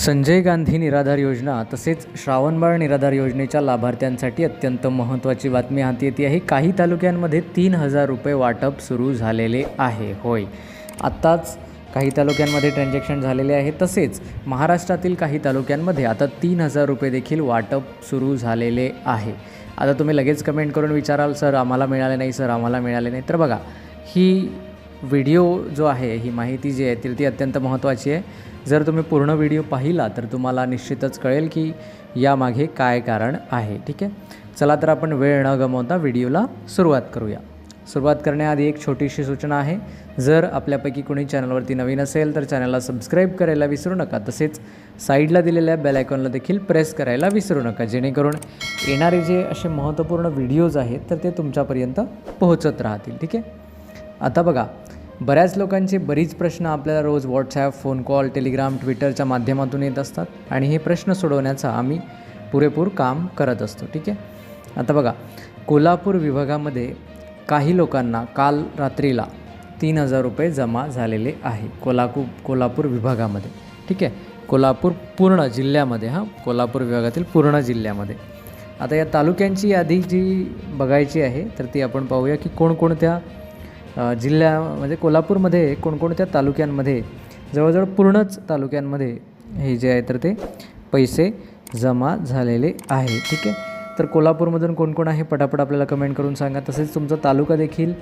संजय गांधी निराधार योजना तसेच श्रावणबाळ निराधार योजनेच्या लाभार्थ्यांसाठी अत्यंत महत्त्वाची बातमी हाती येते आहे. काही तालुक्यांमध्ये तीन हजार रुपये वाटप सुरू झालेले आहे. होय. आत्ताच काही तालुक्यांमध्ये ट्रान्झॅक्शन झालेले आहे. तसेच महाराष्ट्रातील काही तालुक्यांमध्ये आता तीन हजार रुपये देखील वाटप सुरू झालेले आहे. आता तुम्ही लगेच कमेंट करून विचाराल सर आम्हाला मिळाले नाही सर आम्हाला मिळाले नाही. तर बघा ही व्हिडिओ जो आहे ही माहिती जी आहे ती ती अत्यंत महत्त्वाची आहे. जर तुम्ही पूर्ण व्हिडिओ पाहिला तर तुम्हाला निश्चितच कळेल की यामागे काय कारण आहे ठीक आहे? चला तर आपण वेळ न गमवता व्हिडिओला सुरुवात करूया. सुरुवात करण्याआधी एक छोटीशी सूचना आहे. जर आपल्यापैकी कोणी चॅनलवरती नवीन असेल तर चॅनलला सबस्क्राईब करायला विसरू नका. तसेच साईडला दिलेल्या बेल आयकॉनला देखील प्रेस करायला विसरू नका. जेणेकरून येणारे जे असे महत्त्वपूर्ण व्हिडिओज आहेत तर ते तुमच्यापर्यंत पोहोचत राहतील ठीक आहे? आता बघा बऱ्याच लोकांचे बरीच प्रश्न आपल्याला रोज व्हॉट्सॲप फोन कॉल टेलिग्राम ट्विटरच्या माध्यमातून येत असतात आणि हे प्रश्न सोडवण्याचा आम्ही पुरेपूर काम करत असतो ठीक आहे? आता बघा कोल्हापूर विभागामध्ये काही लोकांना काल रात्रीला तीन हजार रुपये जमा झालेले आहे कोल्हापूर कोल्हापूर विभागामध्ये ठीक आहे? कोल्हापूर पूर्ण जिल्ह्यामध्ये हां कोल्हापूर विभागातील पूर्ण जिल्ह्यामध्ये. आता या तालुक्यांची यादी जी बघायची आहे तर ती आपण पाहूया की कोणकोणत्या जिल्ह्या म्हणजे कोल्हापूरमध्ये कोणकोणत्या तालुक्यांमध्ये जवळजवळ पूर्णच तालुक्यांमध्ये हे जे आहे तर ते पैसे जमा झालेले आहे. ठीक आहे? तर कोल्हापूरमधून कोणकोण आहे पटापट आपल्याला कमेंट करून सांगा. तसेच तुमचा तालुका देखील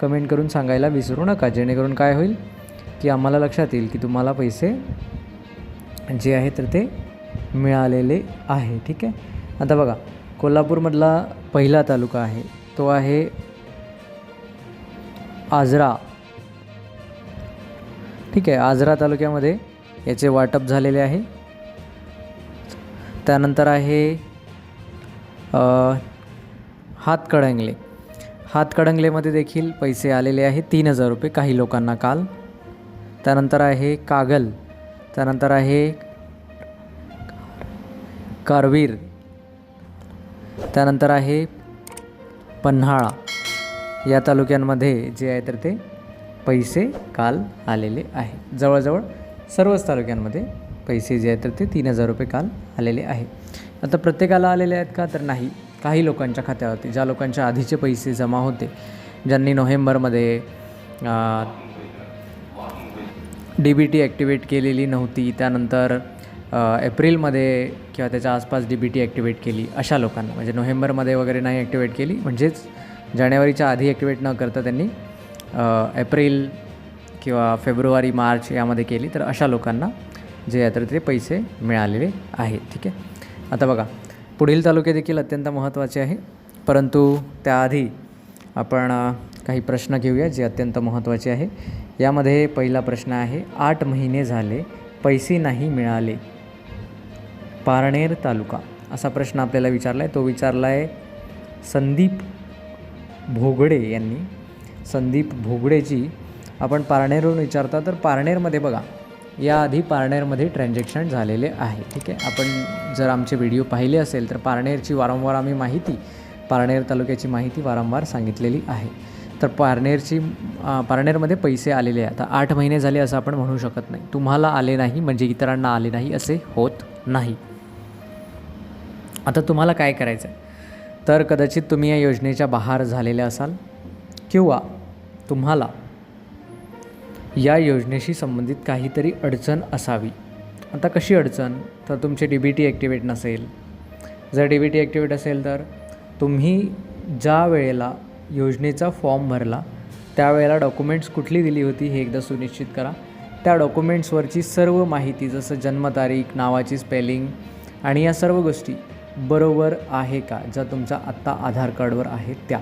कमेंट करून सांगायला विसरू नका. जेणेकरून काय होईल की आम्हाला लक्षात येईल की तुम्हाला पैसे जे आहे तर ते मिळालेले आहे. ठीक आहे? आता बघा कोल्हापूरमधला पहिला तालुका आहे. तो आहे आजरा. ठीक आहे आजरा तालुक्यामध्ये याचे वाटप झालेले आहे. त्यानंतर आहे हातकडंगले हातकडंगलेमध्ये देखील पैसे आलेले आहे तीन हजार रुपये काही लोकांना काल. त्यानंतर आहे कागल. त्यानंतर आहे कारवीर. त्यानंतर आहे पन्हाळा. या तालुक्यांमध्ये जे आहे तर ते पैसे काल आलेले आहे. जवळजवळ सर्वच तालुक्यांमध्ये पैसे जे आहेत तर ते तीन हजार रुपये काल आलेले आहे. आता प्रत्येकाला आलेले आहेत का तर नाही. काही लोकांच्या खात्यावरती ज्या लोकांच्या आधीचे पैसे जमा होते ज्यांनी नोव्हेंबरमध्ये डी बी टी ॲक्टिवेट केलेली नव्हती त्यानंतर एप्रिलमध्ये किंवा त्याच्या आसपास डी बी टी ॲक्टिवेट केली अशा लोकांना. म्हणजे नोव्हेंबरमध्ये वगैरे नाही ॲक्टिवेट केली म्हणजेच जानेवारीच्या आधी ॲक्टिवेट न करता त्यांनी एप्रिल किंवा फेब्रुवारी मार्च यामध्ये केली. तर अशा लोकांना जे यात्रेतले पैसे मिळालेले आहेत ठीक आहे? आता बघा पुढील तालुके देखील अत्यंत महत्त्वाचे आहे. परंतु त्याआधी आपण काही प्रश्न घेऊया जे अत्यंत महत्त्वाचे आहे. यामध्ये पहिला प्रश्न आहे आठ महिने झाले पैसे नाही मिळाले. पारनेर तालुका असा प्रश्न आपल्याला विचारला आहे तो विचारला आहे संदीप भोगडे यांनी संदीप भोगडेची आपण पारनेरवरून विचारता तर पारनेरमध्ये बघा याआधी पारनेरमध्ये ट्रान्झॅक्शन झालेले आहे ठीक आहे? आपण जर आमचे व्हिडिओ पाहिले असेल तर पारनेरची वारंवार आम्ही माहिती पारनेर तालुक्याची माहिती वारंवार सांगितलेली आहे. तर पारनेरची पारनेरमध्ये पैसे आलेले आहे आता आठ महिने झाले असं आपण म्हणू शकत नाही. तुम्हाला आले नाही म्हणजे इतरांना आले नाही असे होत नाही. आता तुम्हाला काय करायचं आहे तर कदाचित तुम्ही या योजनेच्या बाहेर झालेले असाल किंवा तुम्हाला या योजनेशी संबंधित काहीतरी अडचण असावी. आता कशी अडचण? तर तुमचे डी बी टी ॲक्टिवेट नसेल. जर डी बी टी ॲक्टिवेट असेल तर तुम्ही ज्या वेळेला योजनेचा फॉर्म भरला त्यावेळेला डॉक्युमेंट्स कुठली दिली होती हे एकदा सुनिश्चित करा. त्या डॉक्युमेंट्सवरची सर्व माहिती जसं जन्मतारीख नावाची स्पेलिंग आणि या सर्व गोष्टी बरोबर आहे का? ज्या तुमच्या आत्ता आधार कार्डवर आहेत त्या.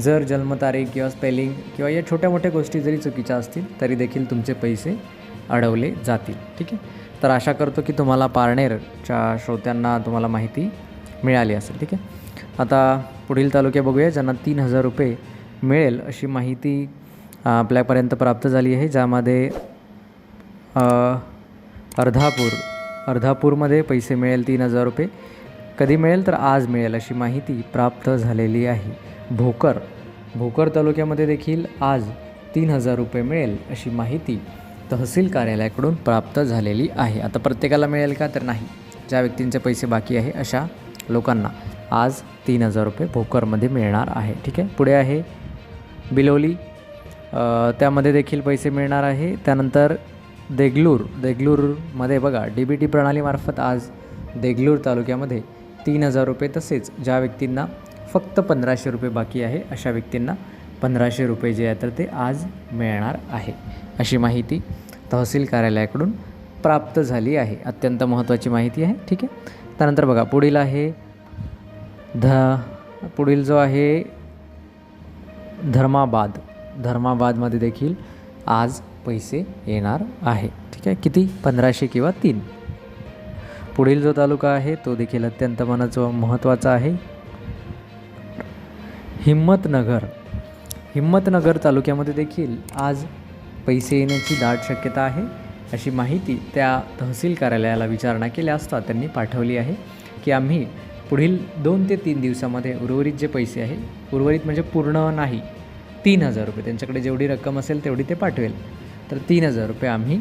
जर जन्मतारीख किंवा स्पेलिंग किंवा या छोट्या मोठ्या गोष्टी जरी चुकीच्या असतील तरी देखील तुमचे पैसे अडवले जातील. ठीक आहे? तर आशा करतो की तुम्हाला पारनेरच्या श्रोत्यांना तुम्हाला माहिती मिळाली असेल. ठीक आहे? आता पुढील तालुके बघूया ज्यांना तीन हजार रुपये मिळेल अशी माहिती आपल्यापर्यंत प्राप्त झाली आहे. ज्यामध्ये अर्धापूर अर्धापूरमध्ये पैसे मिळेल तीन हजार रुपये. कधी मिळेल तर आज मिळेल अशी माहिती प्राप्त झालेली आहे. भोकर भोकर तालुक्यामध्ये देखील आज तीन हजार रुपये मिळेल अशी माहिती तहसील कार्यालयाकडून प्राप्त झालेली आहे. आता प्रत्येकाला मिळेल का तर नाही. ज्या व्यक्तींचे पैसे बाकी आहे अशा लोकांना आज तीन हजार रुपये भोकरमध्ये मिळणार आहे. ठीक आहे? पुढे आहे बिलोली. त्यामध्ये देखील पैसे मिळणार आहे. त्यानंतर देगलूर देगलूरमध्ये बघा डी बी टी प्रणालीमार्फत आज देगलूर तालुक्यामध्ये तीन हजार रुपये तसेच ज्या व्यक्तींना फक्त पंधराशे रुपये बाकी आहे अशा व्यक्तींना पंधराशे रुपये जे आहे तर ते आज मिळणार आहे. अशी माहिती तहसील कार्यालयाकडून प्राप्त झाली आहे. अत्यंत महत्त्वाची माहिती आहे. ठीक आहे? त्यानंतर बघा पुढील आहे ध पुढील जो आहे धर्माबाद. धर्माबादमध्ये देखील आज पैसे येणार आहे. ठीक आहे? किती? पंधराशे किंवा तीन. पुढील जो तालुका आहे तो देखील अत्यंत मनाचा महत्त्वाचा आहे. हिम्मतनगर. हिम्मतनगर तालुक्यामध्ये देखील आज पैसे येण्याची दाट शक्यता आहे. अशी माहिती त्या तहसील कार्यालयाला विचारणा केल्या असता त्यांनी पाठवली आहे की आम्ही पुढील दोन ते तीन दिवसामध्ये उर्वरित जे पैसे आहे उर्वरित म्हणजे पूर्ण नाही तीन हजार रुपये त्यांच्याकडे जेवढी रक्कम असेल तेवढी ते पाठवेल. तर तीन हजार रुपये आम्ही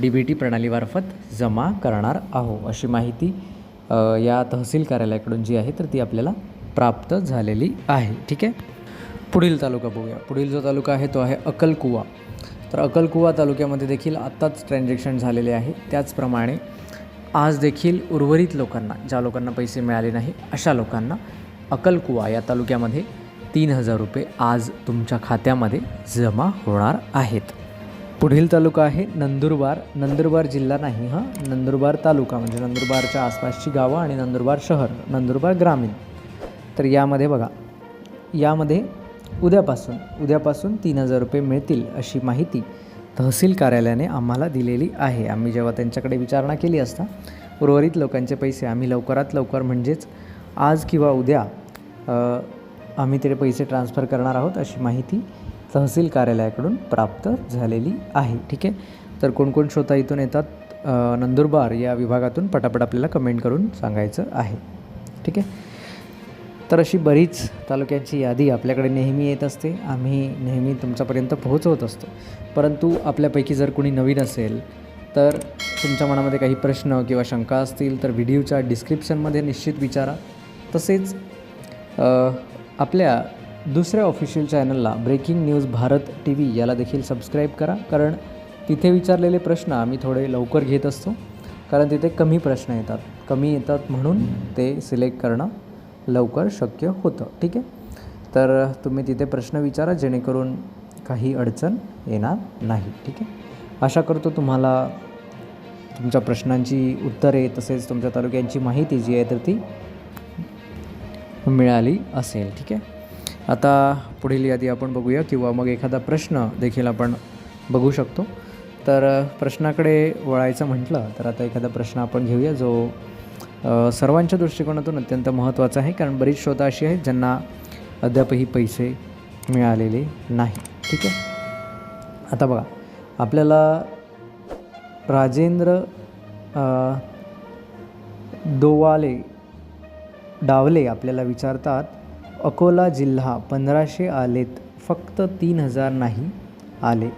डी बी टी प्रणालीमार्फत जमा करणार आहो अशी माहिती या तहसील कार्यालयाकडून जी आहे तर ती आपल्याला प्राप्त झालेली आहे. ठीक आहे? पुढील तालुका बघूया. पुढील जो तालुका आहे तो आहे अक्कलकुवा तर अक्कलकुवा तालुक्यामध्ये देखील आत्ताच ट्रान्झॅक्शन झालेले आहे. त्याचप्रमाणे आज देखील उर्वरित लोकांना ज्या लोकांना पैसे मिळाले नाही अशा लोकांना अक्कलकुवा या तालुक्यामध्ये तीन हजार रुपये आज तुमच्या खात्यामध्ये जमा होणार आहेत. पुढील तालुका आहे नंदुरबार. नंदुरबार जिल्हा नाही हां? नंदुरबार तालुका म्हणजे नंदुरबारच्या आसपासची गावं आणि नंदुरबार शहर नंदुरबार ग्रामीण. तर यामध्ये बघा यामध्ये उद्यापासून उद्यापासून तीन हजार रुपये मिळतील अशी माहिती तहसील कार्यालयाने आम्हाला दिलेली आहे. आम्ही जेव्हा त्यांच्याकडे विचारणा केली असता उर्वरित लोकांचे पैसे आम्ही लवकरात लवकर म्हणजेच आज किंवा उद्या आम्ही ते पैसे ट्रान्सफर करणार आहोत अशी माहिती तहसील कार्यालयाकडून प्राप्त झालेली आहे. ठीक आहे? तर कोण कोण श्रोता इथून येतात? नंदुरबार या विभागातून पटापट आपल्याला कमेंट करून सांगायचं आहे. ठीक आहे? तर अशी बरीच तालुक्यांची यादी आपल्याकडे नेहमी येत असते. आम्ही नेहमी तुमच्यापर्यंत पोहोचवत असतो. परंतु आपल्यापैकी जर कोणी नवीन असेल तर तुमच्या मनामध्ये काही प्रश्न किंवा शंका असतील तर व्हिडिओच्या डिस्क्रिप्शनमध्ये निश्चित विचारा. तसेच आपल्या दुसऱ्या ऑफिशियल चॅनलला breaking news Bharat T V याला देखील सबस्क्राईब करा. कारण तिथे विचारलेले प्रश्न आम्ही थोडे लवकर घेत असतो. कारण तिथे कमी प्रश्न येतात. कमी येतात म्हणून ते सिलेक्ट करणं लवकर शक्य होतं. ठीक आहे? तर तुम्ही तिथे प्रश्न विचारा. जेणेकरून काही अडचण येणार नाही. ठीक आहे? आशा करतो तुम्हाला तुमच्या प्रश्नांची उत्तरे तसेच तुमच्या तालुक्यांची माहिती जी आहे तर ती मिळाली असेल. ठीक आहे? आता पुढील यादी आपण बघूया किंवा मग एखादा प्रश्न देखील आपण बघू शकतो. तर प्रश्नाकडे वळायचं म्हटलं तर आता एखादा प्रश्न आपण घेऊया जो सर्वांच्या दृष्टिकोनातून अत्यंत महत्त्वाचा आहे. कारण बरीच श्रोता अशी आहेत ज्यांना अद्यापही पैसे मिळालेले नाही. ठीक आहे? आता बघा आपल्याला राजेंद्र दोवाले डावले आपल्याला विचारतात अकोला जिल्हा पंधराशे आलेत फक्त तीन हजार नाही आले.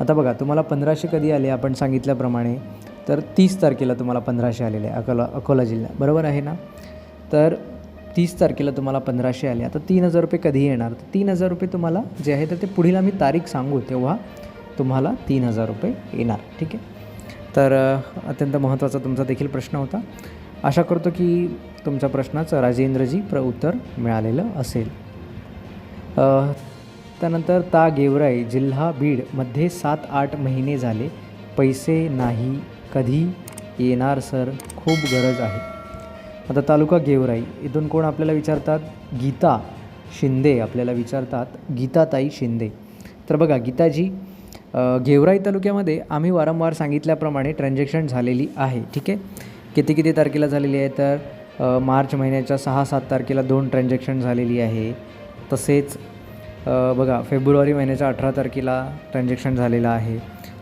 आता बघा तुम्हाला पंधराशे कधी आले आपण सांगितल्याप्रमाणे तर तीस तारखेला तुम्हाला पंधराशे आलेले आहे अकोला अकोला जिल्हा. बरोबर आहे ना? तर तीस तारखेला तुम्हाला पंधराशे आले. आता तीन हजार रुपये कधी येणार? तर तीन हजार रुपये तुम्हाला जे आहे तर ते पुढील आम्ही तारीख सांगू तेव्हा तुम्हाला तीन हजार रुपये येणार. ठीक आहे? तर अत्यंत महत्त्वाचा तुमचा देखील प्रश्न होता. आशा करतो की तुमच्या प्रश्नाचं राजेंद्रजी प्र उत्तर मिळालेलं असेल. त्यानंतर ता गेवराई जिल्हा बीडमध्ये सात आठ महिने झाले. पैसे नाही कधी येणार सर? खूप गरज आहे. आता तालुका गेवराई इथून कोण आपल्याला विचारतात? गीता शिंदे आपल्याला विचारतात. गीताताई शिंदे. तर बघा गीताजी गेवराई तालुक्यामध्ये आम्ही वारंवार सांगितल्याप्रमाणे ट्रान्झॅक्शन झालेली आहे ठीक आहे? किती किती तारखेला झालेली आहे? तर मार्च महिन्याच्या सहा सात तारखेला दोन ट्रान्झॅक्शन झालेली आहे. तसेच बघा फेब्रुवारी महिन्याच्या अठरा तारखेला ट्रान्झॅक्शन झालेलं आहे.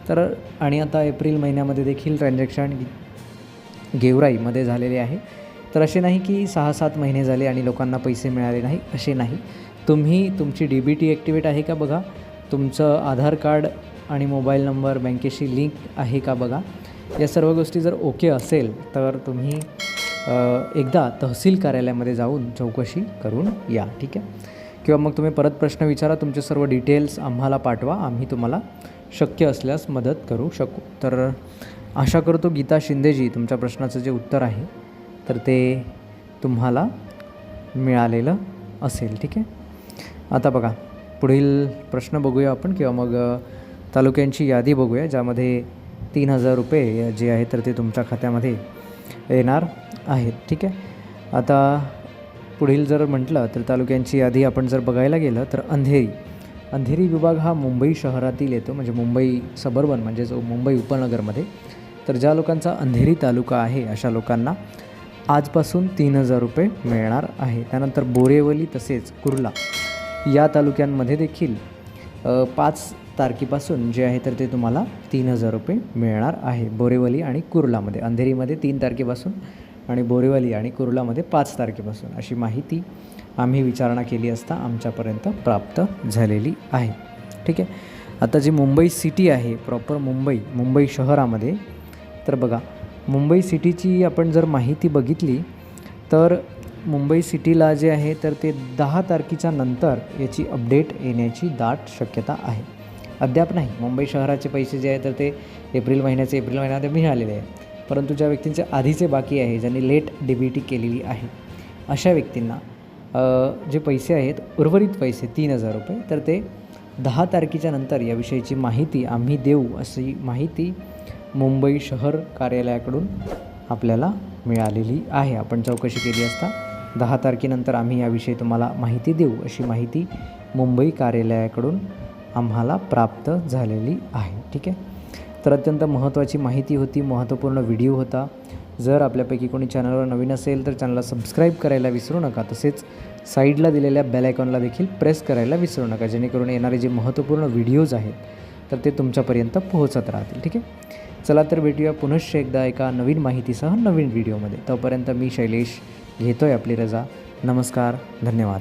तर आणि आता एप्रिल महिन्यामध्ये देखील ट्रान्झॅक्शन गेवराईमध्ये झालेले आहे. तर असे नाही की सहा सात महिने झाले आणि लोकांना पैसे मिळाले नाही असे नाही. तुम्ही तुमची डी बी टी ॲक्टिवेट आहे का बघा? तुमचं आधार कार्ड आणि मोबाईल नंबर बँकेशी लिंक आहे का बघा? या सर्व गोष्टी जर ओके असेल तर तुम्ही एकदा तहसील कार्यालयामध्ये जाऊन चौकशी करून या ठीक आहे? किंवा मग तुम्ही परत प्रश्न विचारा तुमचे सर्व डिटेल्स आम्हाला पाठवा आम्ही तुम्हाला शक्य असल्यास मदत करू शकू. तर आशा करतो गीता शिंदेजी तुमच्या प्रश्नाचं जे उत्तर आहे तर ते तुम्हाला मिळालेलं असेल ठीक आहे? आता बघा पुढील प्रश्न बघूया आपण किंवा मग तालुक्यांची यादी बघूया ज्यामध्ये तीन हजार रुपये जे आहे तर ते तुमच्या खात्यामध्ये येणार आहेत ठीक आहे? आता पुढील जर म्हटलं तर तालुक्यांची यादी आपण जर बघायला गेलं तर अंधेरी. अंधेरी विभाग हा मुंबई शहरातील येतो म्हणजे मुंबई सबर्बन म्हणजे जो मुंबई उपनगरमध्ये. तर ज्या लोकांचा अंधेरी तालुका आहे अशा लोकांना आजपासून तीन हजार रुपये मिळणार आहे. त्यानंतर बोरेवली तसेच कुर्ला या तालुक्यांमध्ये देखील पाच तारखेपासून जे आहे तर ते तुम्हाला तीन हजार रुपये मिळणार आहे. बोरेवली आणि कुर्लामध्ये. अंधेरीमध्ये तीन तारखेपासून आणि बोरेवली आणि कुर्लामध्ये पाच तारखेपासून. अशी माहिती आम्ही विचारणा केली असता आमच्यापर्यंत प्राप्त झालेली आहे. ठीक आहे? आता जी मुंबई सिटी आहे प्रॉपर मुंबई मुंबई शहरामध्ये तर बघा मुंबई सिटीची आपण जर माहिती बघितली तर मुंबई सिटीला जे आहे तर ते दहा तारखेच्या नंतर याची अपडेट येण्याची दाट शक्यता आहे. अद्याप नाही. मुंबई शहराचे पैसे जे आहे तर ते एप्रिल महिन्याचे एप्रिल महिन्यामध्ये मिळालेले आहे परंतु ज्या व्यक्तींचे आधीचे बाकी आहे ज्यांनी लेट डी बी टी केलेली आहे अशा व्यक्तींना जे पैसे आहेत उर्वरित पैसे तीन हजार रुपये तर ते दहा तारखेच्या नंतर याविषयीची माहिती आम्ही देऊ अशी माहिती मुंबई शहर कार्यालयाकडून आपल्याला मिळालेली आहे. आपण चौकशी केली असता दहा तारखेनंतर आम्ही याविषयी तुम्हाला माहिती देऊ अशी माहिती मुंबई कार्यालयाकडून आम्हाला प्राप्त झालेली आहे ठीक आहे? तर अत्यंत महत्त्वाची माहिती होती महत्त्वपूर्ण व्हिडिओ होता. जर आपल्यापैकी कोणी चॅनलवर नवीन असेल तर चॅनलला सबस्क्राईब करायला विसरू नका. तसेच साईडला दिलेल्या बेल आयकॉनला देखील प्रेस करायला विसरू नका. जेणेकरून येणारे जे महत्त्वपूर्ण व्हिडिओज आहेत तर ते तुमच्यापर्यंत पोहोचत राहतील ठीक आहे? चला तर भेटूया पुनश्च एकदा एका नवीन माहितीसह नवीन व्हिडिओमध्ये तोपर्यंत मी शैलेश घेतो आहे आपली रजा. नमस्कार धन्यवाद.